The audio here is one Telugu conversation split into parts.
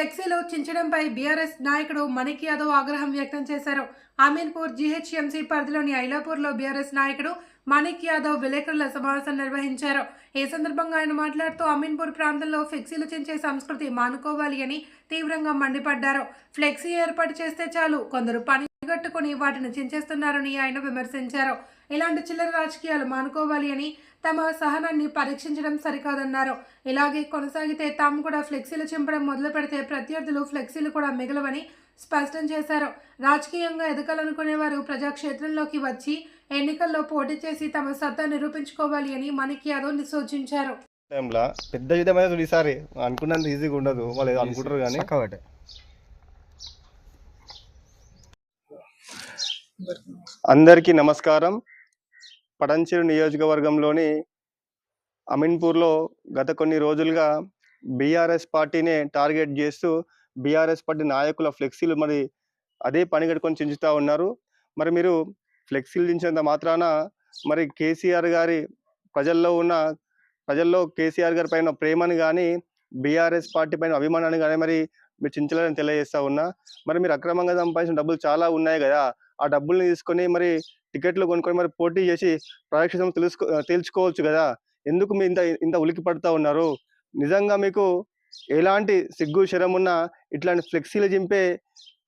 ఫ్లెక్సీలు చించడంపై బీఆర్ఎస్ నాయకుడు మణిక్ యాదవ్ ఆగ్రహం వ్యక్తం చేశారు. అమీన్పూర్ జీహెచ్ఎంసీ పరిధిలోని ఐలాపూర్లో బీఆర్ఎస్ నాయకుడు మణిక్ యాదవ్ విలేకరుల సమావేశం నిర్వహించారు. ఈ సందర్భంగా ఆయన మాట్లాడుతూ అమీన్పూర్ ప్రాంతంలో ఫ్లెక్సీలు చించే సంస్కృతి మానుకోవాలి అని తీవ్రంగా మండిపడ్డారు. ఫ్లెక్సీ ఏర్పాటు చేస్తే చాలు కొందరు పని గట్టుకుని వాటిని చించేస్తున్నారని ఆయన విమర్శించారు. ఇలాంటి చిల్లర రాజకీయాలు మానుకోవాలి అని తమ సహనాన్ని పరీక్షించడం సరికాదన్నారు. ఇలాగే కొనసాగితే తాము కూడా ఫ్లెక్సీలు చింపడం మొదలు పెడితే ప్రత్యర్థులు ఫ్లెక్సీలు కూడా మిగలవని స్పష్టం చేశారు. రాజకీయంగా ఎదగాలనుకునే వారు ప్రజాక్షేత్రంలోకి వచ్చి ఎన్నికల్లో పోటీ చేసి తమ సత్తా నిరూపించుకోవాలి అని మణిక్ యాదవ్ సూచించారు టైంలో పెద్ద యుద్ధం అయితే ఈసారి అనుకున్నంత ఈజీగా ఉండదు. వాళ్ళు అనుకుంటారు కానీ అందరికీ నమస్కారం. పడంచేరు నియోజకవర్గంలోని అమీన్పూర్లో గత కొన్ని రోజులుగా బీఆర్ఎస్ పార్టీనే టార్గెట్ చేస్తూ బీఆర్ఎస్ పార్టీ నాయకుల ఫ్లెక్సీలు మరి అదే పని కట్టుకొని చించుతూ ఉన్నారు. మరి మీరు ఫ్లెక్సీలు చించినంత మాత్రాన మరి కేసీఆర్ గారి ప్రజల్లో ఉన్న ప్రజల్లో కేసీఆర్ గారి పైన ప్రేమని కానీ బీఆర్ఎస్ పార్టీ పైన అభిమానాన్ని కానీ మరి మీరు చించలేదని తెలియజేస్తా ఉన్నా మరి మీరు అక్రమంగా సంపాదించిన డబ్బులు చాలా ఉన్నాయి కదా. ఆ డబ్బుల్ని తీసుకొని మరి టికెట్లు కొనుక్కొని మరి పోటీ చేసి ప్రదక్షిణం తెలుసుకో తేల్చుకోవచ్చు కదా. ఎందుకు మీరు ఇంత ఇంత ఉలికి పడుతూ ఉన్నారు? నిజంగా మీకు ఎలాంటి సిగ్గు శరం ఉన్నా ఇట్లాంటి ఫ్లెక్సీలు చింపే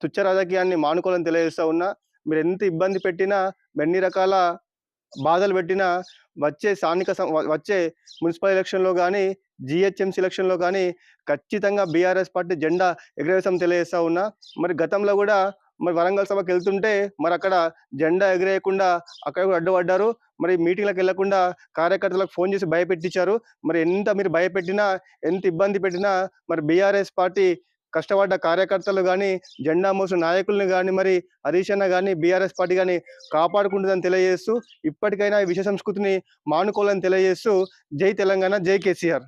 తుచ్చ రాజకీయాన్ని మానుకోవాలని తెలియజేస్తా ఉన్నా మీరు ఎంత ఇబ్బంది పెట్టినా ఎన్ని రకాల బాధలు పెట్టినా వచ్చే స్థానిక సం- వచ్చే మున్సిపల్ ఎలక్షన్లో కానీ జిహెచ్ఎంసీ ఎలక్షన్లో కానీ ఖచ్చితంగా బీఆర్ఎస్ పార్టీ జెండా ఎగరవేశం తెలియజేస్తా ఉన్నా. మరి గతంలో కూడా మరి వరంగల్ సభకి వెళ్తుంటే మరి అక్కడ జెండా ఎగిరేయకుండా అక్కడ కూడా అడ్డుపడ్డారు. మరి మీటింగ్లకు వెళ్ళకుండా కార్యకర్తలకు ఫోన్ చేసి భయపెట్టించారు. మరి ఎంత మీరు భయపెట్టినా ఎంత ఇబ్బంది పెట్టినా మరి బీఆర్ఎస్ పార్టీ కష్టపడ్డ కార్యకర్తలు కానీ జెండా మోసు నాయకుల్ని కానీ మరి హరీష్ అన్న కానీ బీఆర్ఎస్ పార్టీ కానీ కాపాడుకుంటుందని తెలియజేస్తూ ఇప్పటికైనా ఈ సంస్కృతిని మానుకోవాలని తెలియజేస్తూ జై తెలంగాణ జై కేసీఆర్.